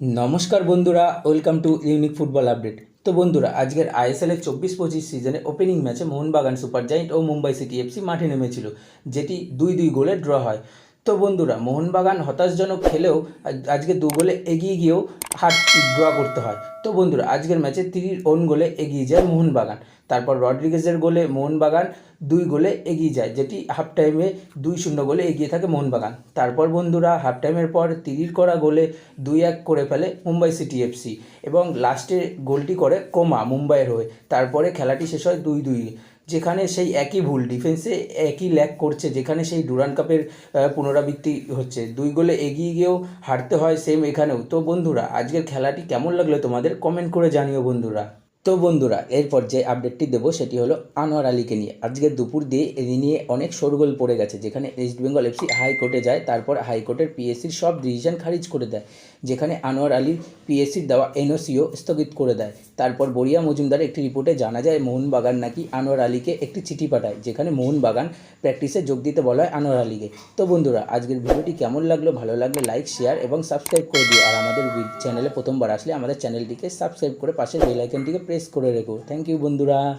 নমস্কার বন্ধুরা, welcome to unique football update. তো বন্ধুরা, আজকের আইএসএল এর চব্বিশ পঁচিশ সিজনে ওপেনিং ম্যাচে মোহনবাগান সুপার জায়েন্ট ও মুম্বাই সিটি এফসি মাঠে নেমেছিল, যেটি দুই দুই গোলে ড্র হয়। তো বন্ধুরা, মোহনবাগান হতাশজনক খেলেও আজকে দু গোলে এগিয়ে গিয়েও হার ড্র করতে হয়। তো বন্ধুরা, আজকের ম্যাচে তিরির ওন গোলে এগিয়ে যায় মোহনবাগান। তারপর রড্রিগেজের গোলে মোহনবাগান দুই গোলে এগিয়ে যায়, যেটি হাফ টাইমে দুই শূন্য গোলে এগিয়ে থাকে মোহনবাগান। তারপর বন্ধুরা হাফ টাইমের পর তিরির করা গোলে দুই এক করে ফেলে মুম্বাই সিটি এফসি এবং লাস্টে গোলটি করে কোমা মুম্বাইয়ের হয়ে। তারপরে খেলাটি শেষ হয় দুই দুই। যেখানে সেই একই ভুল ডিফেন্সে একই ল্যাক করছে, যেখানে সেই ডুরান কাপের পুনরাবৃত্তি হচ্ছে। দুই গোলে এগিয়ে গিয়েও হারতে হয় সেম এখানেও। তো বন্ধুরা, আজকের খেলাটি কেমন লাগল তোমাদের কমেন্ট করে জানিও বন্ধুরা। তো বন্ধুরা, এরপর যে আপডেটটি দেবো সেটি হলো আনোয়ার আলীকে নিয়ে। আজকের দুপুর দিয়ে এই নিয়ে অনেক শোরগোল পড়ে গেছে, যেখানে ইস্ট বেঙ্গল এফসি হাইকোর্টে যায়, তারপর হাইকোর্টের পিএসসির সব ডিসিশন খারিজ করে দেয়, যেখানে আনোয়ার আলীর পিএসসির দেওয়া এনওসিও স্থগিত করে দেয়। তারপর বরিয়া মজুমদার একটি রিপোর্টে জানা যায়, মোহনবাগান নাকি আনোয়ার আলীকে একটি চিঠি পাঠায়, যেখানে মোহনবাগান প্র্যাকটিসে যোগ দিতে বলা হয় আনোয়ার আলীকে। তো বন্ধুরা, আজকের ভিডিওটি কেমন লাগল? ভালো লাগলে লাইক শেয়ার এবং সাবস্ক্রাইব করে দিও। আর আমাদের চ্যানেলে প্রথমবার আসলে আমাদের চ্যানেলটিকে সাবস্ক্রাইব করে পাশের বেল আইকনটিকে প্রেস করে রেখো। থ্যাংক ইউ বন্ধুরা।